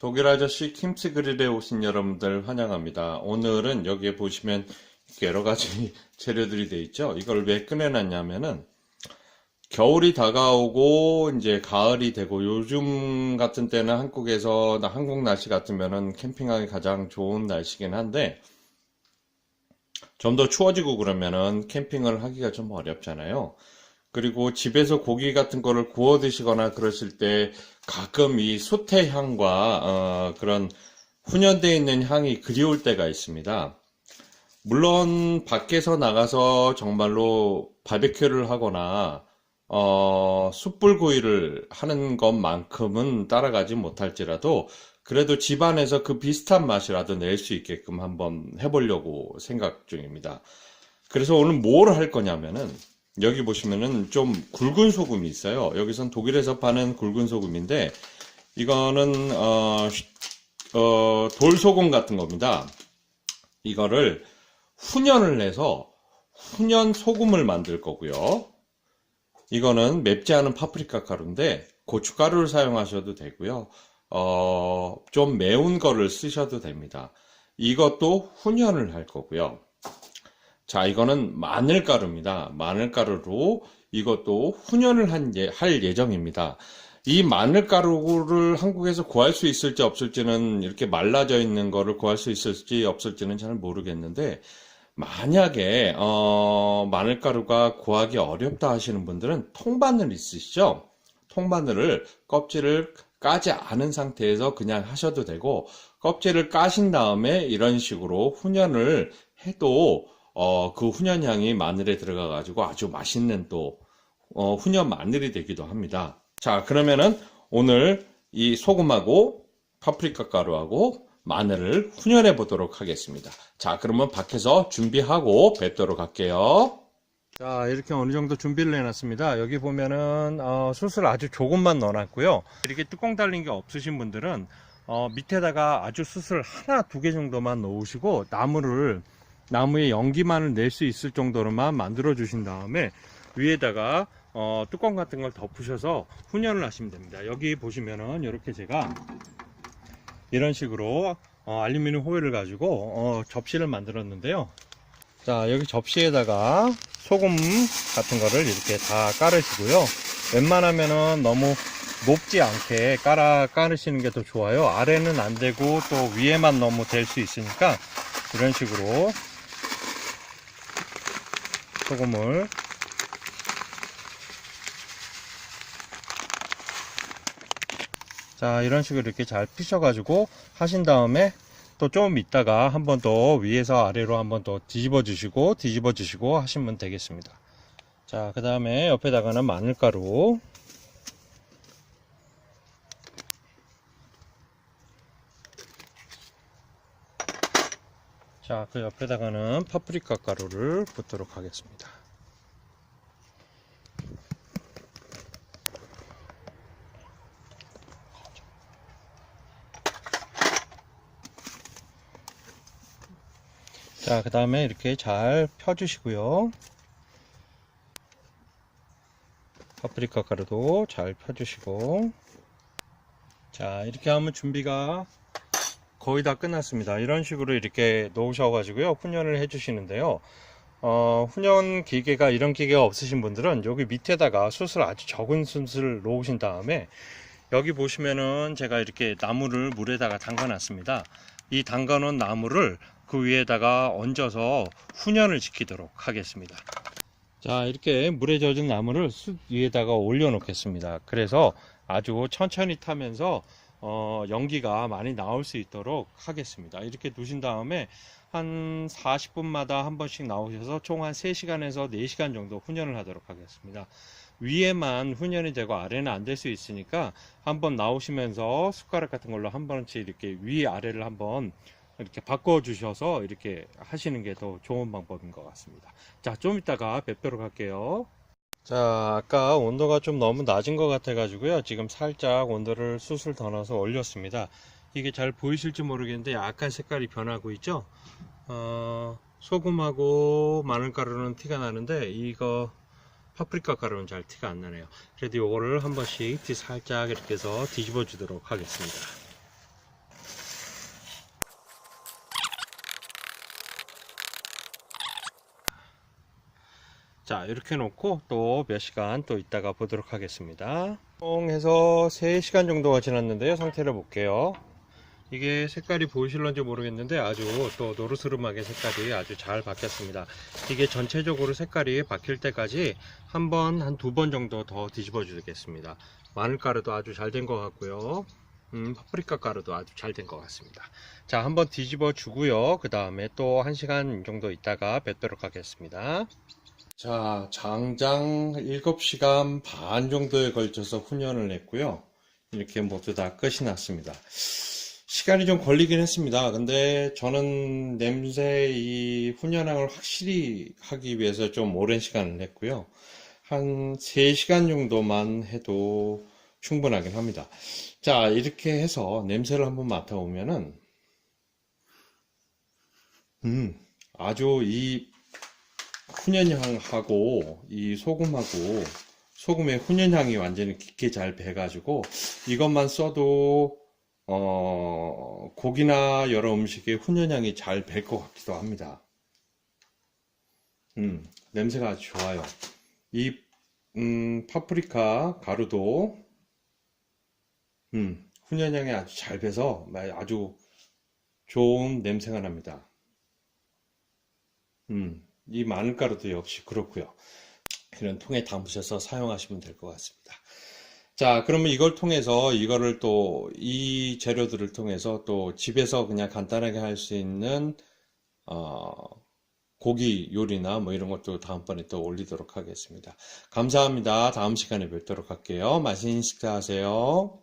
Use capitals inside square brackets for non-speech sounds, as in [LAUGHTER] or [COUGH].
독일 아저씨 킴스 그릴에 오신 여러분들 환영합니다. 오늘은 여기에 보시면 여러 가지 [LAUGHS] 재료들이 돼 있죠. 이걸 왜 꺼내놨냐면은 겨울이 다가오고 이제 가을이 되고 요즘 같은 때는 한국에서 나 한국 날씨 같으면은 캠핑하기 가장 좋은 날씨긴 한데 좀 더 추워지고 그러면은 캠핑을 하기가 좀 어렵잖아요. 그리고 집에서 고기 같은 거를 구워 드시거나 그러실 때 가끔 이 솥의 향과 어, 그런 훈연되어 있는 향이 그리울 때가 있습니다. 물론 밖에서 나가서 정말로 바베큐를 하거나 어, 숯불구이를 하는 것만큼은 따라가지 못할지라도 그래도 집안에서 그 비슷한 맛이라도 낼 수 있게끔 한번 해보려고 생각 중입니다. 그래서 오늘 뭘 할 거냐면은 여기 보시면은 좀 굵은 소금이 있어요. 여기선 독일에서 파는 굵은 소금인데 이거는 어, 어, 돌소금 같은 겁니다. 이거를 훈연을 해서 훈연 소금을 만들 거고요. 이거는 맵지 않은 파프리카 가루인데 고춧가루를 사용하셔도 되고요. 어, 좀 매운 거를 쓰셔도 됩니다. 이것도 훈연을 할 거고요. 자, 이거는 마늘가루입니다. 마늘가루로 이것도 훈연을 한 예- 할 예정입니다. 이 마늘가루를 한국에서 구할 수 있을지 없을지는 이렇게 말라져 있는 거를 구할 수 있을지 없을지는 잘 모르겠는데 만약에 어, 마늘가루가 구하기 어렵다 하시는 분들은 통바늘 있으시죠? 통바늘을 껍질을 까지 않은 상태에서 그냥 하셔도 되고 껍질을 까신 다음에 이런 식으로 훈연을 해도 어, 그 훈연 향이 마늘에 들어가 가지고 아주 맛있는 또 어, 훈연 마늘이 되기도 합니다. 자, 그러면은 오늘 이 소금하고 파프리카 가루하고 마늘을 훈연해 보도록 하겠습니다. 자, 그러면 밖에서 준비하고 뵙도록 할게요. 자, 이렇게 어느 정도 준비를 해놨습니다. 여기 보면은 어, 숯을 아주 조금만 넣어놨고요. 이렇게 뚜껑 달린 게 없으신 분들은 어, 밑에다가 아주 숯을 하나 두 개 정도만 놓으시고 나무를 나무의 연기만을 낼 수 있을 정도로만 만들어 주신 다음에 위에다가 어, 뚜껑 같은 걸 덮으셔서 훈연을 하시면 됩니다. 여기 보시면은 이렇게 제가 이런 식으로 어, 알루미늄 호일을 가지고 어, 접시를 만들었는데요. 자 여기 접시에다가 소금 같은 거를 이렇게 다 깔으시고요. 웬만하면은 너무 높지 않게 깔아 깔으시는 게 더 좋아요. 아래는 안 되고 또 위에만 너무 될 수 있으니까 이런 식으로 소금을. 자 이런 식으로 이렇게 잘 피셔 가지고 하신 다음에 또 좀 있다가 한 번 더 위에서 아래로 한 번 더 뒤집어 주시고 뒤집어 주시고 하시면 되겠습니다. 자 그 다음에 옆에다가는 마늘가루 자 그 옆에다가는 파프리카 가루를 붓도록 하겠습니다 자, 그 다음에 이렇게 잘 펴주시고요. 파프리카 가루도 잘 펴주시고. 자, 이렇게 하면 준비가 거의 다 끝났습니다. 이런 식으로 이렇게 놓으셔 가지고요. 훈연을 해 주시는데요. 어, 훈연 기계가 이런 기계가 없으신 분들은 여기 밑에다가 숯을 아주 적은 숯을 놓으신 다음에 여기 보시면은 제가 이렇게 나무를 물에다가 담가 놨습니다. 이 담가 놓은 나무를 그 위에다가 얹어서 훈연을 지키도록 하겠습니다. 자, 이렇게 물에 젖은 나무를 숯 위에다가 올려 놓겠습니다. 그래서 아주 천천히 타면서 어, 연기가 많이 나올 수 있도록 하겠습니다. 이렇게 두신 다음에 한 40분마다 한 번씩 나오셔서 총 한 3시간에서 4시간 정도 훈연을 하도록 하겠습니다. 위에만 훈연이 되고 아래는 안 될 수 있으니까 한번 나오시면서 숟가락 같은 걸로 한 번씩 이렇게 위 아래를 한번 이렇게 바꿔 주셔서 이렇게 하시는 게 더 좋은 방법인 것 같습니다. 자, 좀 이따가 뵙도록 할게요. 자, 아까 온도가 좀 너무 낮은 것 같아 가지고요. 지금 살짝 온도를 숯을 더 넣어서 올렸습니다. 이게 잘 보이실지 모르겠는데 약간 색깔이 변하고 있죠? 어, 소금하고 마늘가루는 티가 나는데 이거 파프리카 가루는 잘 티가 안 나네요. 그래도 이거를 한 번씩 뒤 살짝 이렇게 해서 뒤집어 주도록 하겠습니다. 자, 이렇게 놓고 또 몇 시간 또 있다가 보도록 하겠습니다. 총 해서 3시간 정도가 지났는데요. 상태를 볼게요. 이게 색깔이 보이실런지 모르겠는데 아주 또 노르스름하게 색깔이 아주 잘 바뀌었습니다. 이게 전체적으로 색깔이 바뀔 때까지 한 번, 한 두 번 정도 더 뒤집어 주겠습니다. 마늘가루도 아주 잘 된 것 같고요. 음, 파프리카 가루도 아주 잘 된 것 같습니다. 자, 한번 뒤집어 주고요. 그 다음에 또한 시간 정도 있다가 뵙도록 하겠습니다. 자, 장장 7시간 반 정도에 걸쳐서 훈연을 했고요. 이렇게 모두 다 끝이 났습니다. 시간이 좀 걸리긴 했습니다. 근데 저는 냄새 이 훈연향을 확실히 하기 위해서 좀 오랜 시간을 냈고요. 한 3시간 정도만 해도 충분하긴 합니다. 자, 이렇게 해서 냄새를 한번 맡아보면은, 음, 아주 이 훈연향하고 이 소금하고 소금의 훈연향이 완전히 깊게 잘 배가지고 이것만 써도 어, 고기나 여러 음식에 훈연향이 잘 배 것 같기도 합니다. 음, 냄새가 좋아요. 이 음, 파프리카 가루도 음, 훈연향이 아주 잘 배서 아주 좋은 냄새가 납니다. 음, 이 마늘가루도 역시 그렇고요. 이런 통에 담으셔서 사용하시면 될 것 같습니다. 자, 그러면 이걸 통해서 이거를 또 이 재료들을 통해서 또 집에서 그냥 간단하게 할 수 있는 어, 고기 요리나 뭐 이런 것도 다음번에 또 올리도록 하겠습니다. 감사합니다. 다음 시간에 뵙도록 할게요. 맛있는 식사 하세요.